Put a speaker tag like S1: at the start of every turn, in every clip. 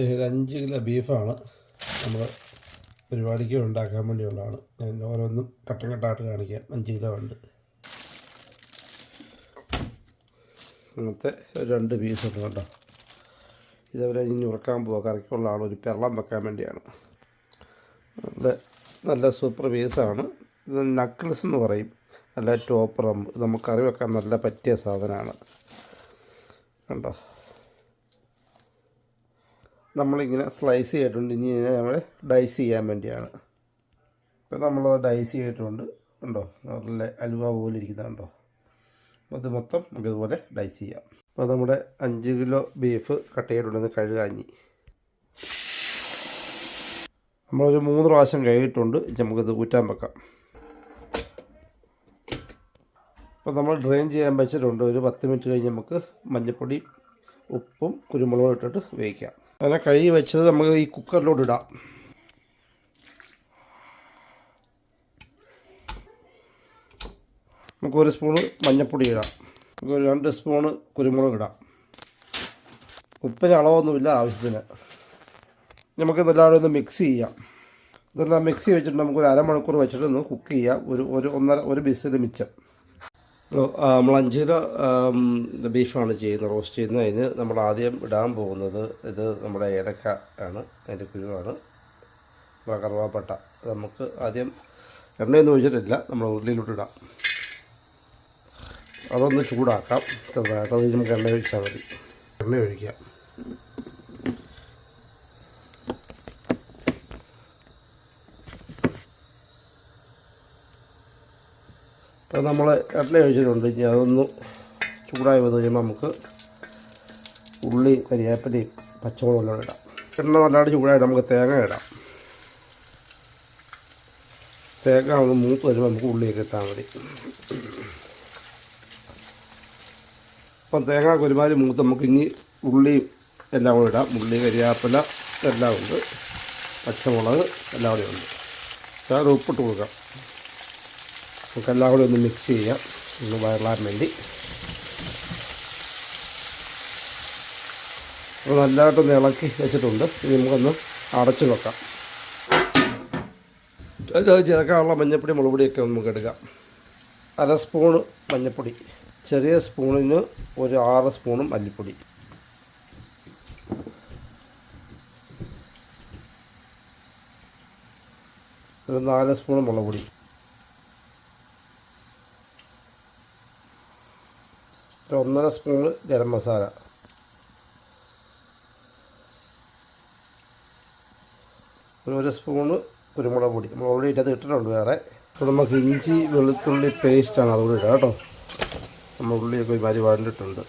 S1: ഒരു അഞ്ച് കിലോ ബീഫാണ് നമ്മൾ പരിപാടിക്ക് ഉണ്ടാക്കാൻ വേണ്ടിയുള്ളതാണ്. ഞാൻ ഓരോന്നും ഘട്ടം ഘട്ടമായിട്ട് കാണിക്കാം. അഞ്ച് കിലോ ഉണ്ട്. അങ്ങനത്തെ രണ്ട് പീസ് ഉണ്ട് കേട്ടോ. ഇതവരെ ഇനി ഉറക്കാൻ പോവുക കറിക്കുള്ളതാണ് ഒരു പെള്ളം വെക്കാൻ വേണ്ടിയാണ്. നല്ല നല്ല സൂപ്പർ പീസാണ് ഇത് നക്കിൾസ് എന്ന് പറയും. നല്ല ടോപ്പറം ഇത് നമുക്ക് കറി വെക്കാൻ നല്ല പറ്റിയ സാധനമാണ്. കണ്ടോ? നമ്മളിങ്ങനെ സ്ലൈസ് ചെയ്തിട്ടുണ്ട്. ഇനി നമ്മൾ ഡൈസ് ചെയ്യാൻ വേണ്ടിയാണ്. ഇപ്പം നമ്മൾ ഡൈസ് ചെയ്തിട്ടുണ്ട്. ഉണ്ടോ നല്ല അലുവ പോലെ ഇരിക്കുന്നുണ്ടോ അത് മൊത്തം നമുക്കിതുപോലെ ഡൈസ് ചെയ്യാം. അപ്പോൾ നമ്മുടെ അഞ്ച് കിലോ ബീഫ് കട്ട് ചെയ്തിട്ടുണ്ടെന്ന് കഴുകാഞ്ഞി. നമ്മളൊരു മൂന്ന് പ്രാവശ്യം കഴുകിയിട്ടുണ്ട്. നമുക്കിത് ഊറ്റാൻ വെക്കാം. അപ്പോൾ നമ്മൾ ഡ്രെയിൻ ചെയ്യാൻ വെച്ചിട്ടുണ്ട്. ഒരു പത്ത് മിനിറ്റ് കഴിഞ്ഞ് നമുക്ക് മഞ്ഞൾപ്പൊടി ഉപ്പും കുരുമുളകും ഇട്ടിട്ട് വേവിക്കാം. അങ്ങനെ കഴുകി വെച്ചത് നമുക്ക് ഈ കുക്കറിലോട്ട് ഇടാം. നമുക്ക് ഒരു സ്പൂണ് മഞ്ഞൾപ്പൊടി ഇടാം. നമുക്ക് ഒരു രണ്ട് സ്പൂണ് കുരുമുളക് ഇടാം. ഉപ്പിന് അളവൊന്നുമില്ല ആവശ്യത്തിന്. നമുക്ക് ഇതെല്ലാം ഒന്ന് മിക്സ് ചെയ്യാം. ഇതെല്ലാം മിക്സി വെച്ചിട്ട് നമുക്ക് ഒരു അരമണിക്കൂർ വെച്ചിട്ട് ഒന്ന് കുക്ക് ചെയ്യാം. ഒരു ഒരു ഒന്നര ഒരു ബിസിൽ മിച്ചം. കിലോ ബീഫാണ് ചെയ്യുന്നത് റോസ്റ്റ് ചെയ്യുന്നത്. അതിന് നമ്മൾ ആദ്യം ഇടാൻ പോകുന്നത് ഇത് നമ്മുടെ ഏലക്ക ആണ് അതിന്റെ കുരുവാണ്. കറുവാപ്പട്ട. നമുക്ക് ആദ്യം എണ്ണയൊന്നും ഒഴിച്ചിട്ടില്ല നമ്മൾ ഉരുളിയിലോട്ട് ഇടാം. അതൊന്ന് ചൂടാക്കാം ചെറുതായിട്ട്. അത് നമുക്ക് എണ്ണ ഒഴിച്ചാൽ മതി. എണ്ണ ഒഴിക്കാം. അപ്പോൾ നമ്മൾ എണ്ണ ഒഴിച്ചിട്ടുണ്ട്. ഇനി അതൊന്ന് ചൂടായി വന്നു കഴിയുമ്പോൾ നമുക്ക് ഉള്ളി കരിയാപ്പിലയും പച്ചമുളകും ഇടാം. എണ്ണ നല്ലതായിട്ട് ചൂടായിട്ട് നമുക്ക് തേങ്ങ ഇടാം. തേങ്ങ ഒന്ന് മൂത്ത് വരുമ്പോൾ നമുക്ക് ഉള്ളിയൊക്കെ ഇട്ടാൽ മതി. അപ്പം തേങ്ങ ഒരുമാതിരി മൂത്ത് നമുക്ക് ഇനി ഉള്ളി എല്ലാം കൂടെ ഇടാം. ഉള്ളി കരിയാപ്പില എല്ലാം ഉണ്ട്. പച്ചമുളക് എല്ലാം കൂടെ ഉണ്ട്. ഉപ്പിട്ട് കൊടുക്കാം. നമുക്ക് എല്ലാം കൂടെ ഒന്ന് മിക്സ് ചെയ്യാം. ഒന്ന് വയറാൻ വേണ്ടി. അപ്പോൾ നല്ലതായിട്ടൊന്ന് ഇളക്കി വെച്ചിട്ടുണ്ട്. ഇനി നമുക്കൊന്ന് അടച്ചു വെക്കാം. ചേർക്കാനുള്ള മഞ്ഞപ്പൊടി മുളകുപൊടിയൊക്കെ നമുക്ക് എടുക്കാം. അര സ്പൂണ് മഞ്ഞപ്പൊടി. ചെറിയ സ്പൂണിന് ഒരു ആറ് സ്പൂണും മല്ലിപ്പൊടി. ഒരു നാല് സ്പൂൺ മുളക് പൊടി ഒന്നര സ്പൂൺ ഗരം മസാല. ഒരു സ്പൂണ് കുരുമുളക് പൊടി. നമ്മൾ ഓൾറെഡി ഇട്ടത് ഇട്ടിട്ടുണ്ട് വേറെ. അപ്പോൾ നമുക്ക് ഇഞ്ചി വെളുത്തുള്ളി പേസ്റ്റാണ് അതുകൂടി ഇടുക കേട്ടോ. നമ്മൾ ഉള്ളിയൊക്കെ ഒരുമാതിരി വഴണ്ടിട്ടുണ്ട്.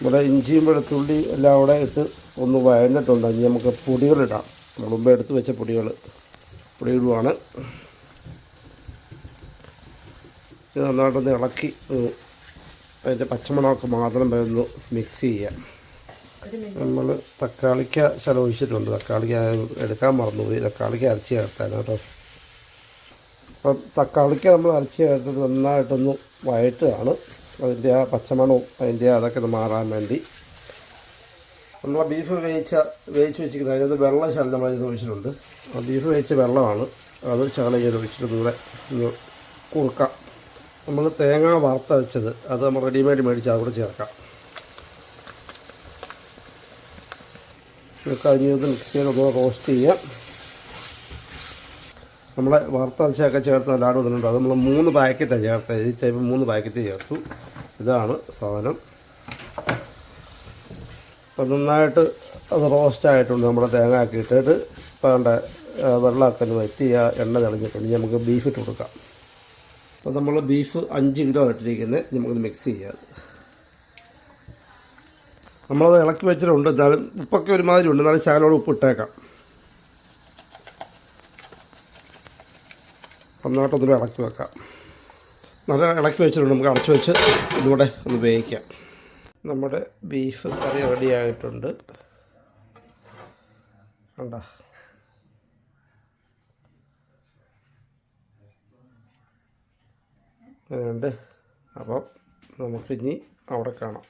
S1: ഇവിടെ ഇഞ്ചിയും വെളുത്തുള്ളി എല്ലാം അവിടെ ഇട്ട് ഒന്ന് വഴഞ്ഞിട്ടുണ്ട് ഇനി നമുക്ക് പൊടികളിടാം നമ്മൾ മുമ്പ് എടുത്ത് വെച്ച പൊടികൾ പൊടി ഇടുവാണ്. ഇത് നന്നായിട്ടൊന്ന് ഇളക്കി അതിന്റെ പച്ചമുളകൊക്കെ മാത്രം വരുന്നു മിക്സ് ചെയ്യാം. നമ്മൾ തക്കാളിക്ക ശലം ഒഴിച്ചിട്ടുണ്ട് തക്കാളിക്ക എടുക്കാൻ മറന്നുപോയി. തക്കാളിക്ക അരച്ച് ചേർത്താൻ കേട്ടോ. അപ്പം തക്കാളിക്ക നമ്മൾ അരച്ച് ചേർത്തിട്ട് നന്നായിട്ടൊന്ന് വഴറ്റുകയാണ്. അതിന്റെ ആ പച്ചമണവും അതിന്റെ അതൊക്കെ ഒന്ന് മാറാൻ വേണ്ടി. നമ്മൾ ബീഫ് വേവിച്ച വേവിച്ച് വെച്ചിരിക്കുന്നത് അതിനകത്ത് വെള്ളം ശകലം നമ്മൾ ഇത് ഒഴിച്ചിട്ടുണ്ട്. ആ ബീഫ് വേവിച്ച വെള്ളമാണ്. അത് ശകലം ചെയ്ത് ഒഴിച്ചിട്ട് ദൂരെ ഒന്ന് കുറുക്കാം. നമ്മൾ തേങ്ങ വറുത്തരച്ചത് അത് നമ്മൾ റെഡിമെയ്ഡ് മേടിച്ച് അവിടെ ചേർക്കാം. കഴിഞ്ഞത് മിക്സ് ചെയ്ത് ഒന്ന് റോസ്റ്റ് ചെയ്യാം. നമ്മളെ വറുത്തരച്ചൊക്കെ ചേർത്ത് എല്ലാവരും വന്നിട്ടുണ്ട്. അത് നമ്മൾ മൂന്ന് പാക്കറ്റാണ് ചേർത്തത്. ഈ ടൈപ്പ് മൂന്ന് പാക്കറ്റ് ചേർത്തു. ഇതാണ് സാധനം. അപ്പം നന്നായിട്ട് അത് റോസ്റ്റായിട്ടുണ്ട് നമ്മുടെ തേങ്ങ ആക്കി ഇട്ടിട്ട്. വേണ്ട വെള്ളമൊക്കെ വറ്റി ആ എണ്ണ തെളിഞ്ഞിട്ടുണ്ട്. നമുക്ക് ബീഫ് ഇട്ട് കൊടുക്കാം. അപ്പോൾ നമ്മൾ ബീഫ് അഞ്ച് കിലോ ഇട്ടിരിക്കുന്നത് നമുക്കത് മിക്സ് ചെയ്യാം. നമ്മളത് ഇളക്കി വെച്ചിട്ടുണ്ട്. എന്നാലും ഉപ്പൊക്കെ ഒരുമാതിരി ഉണ്ട്. എന്നാലും ശകലോട് ഉപ്പ് ഇട്ടേക്കാം നന്നായിട്ടൊന്നും ഇളക്കി വെക്കാം. നല്ല ഇളക്കി വെച്ചിട്ടുണ്ട്. നമുക്ക് അടച്ചു വെച്ച് ഇതുകൂടെ ഒന്ന് വേവിക്കാം. നമ്മുടെ ബീഫ് കറി റെഡിയായിട്ടുണ്ട് കണ്ട? അങ്ങനെയുണ്ട് അപ്പോൾ നമുക്കിനി അവിടെ കാണാം.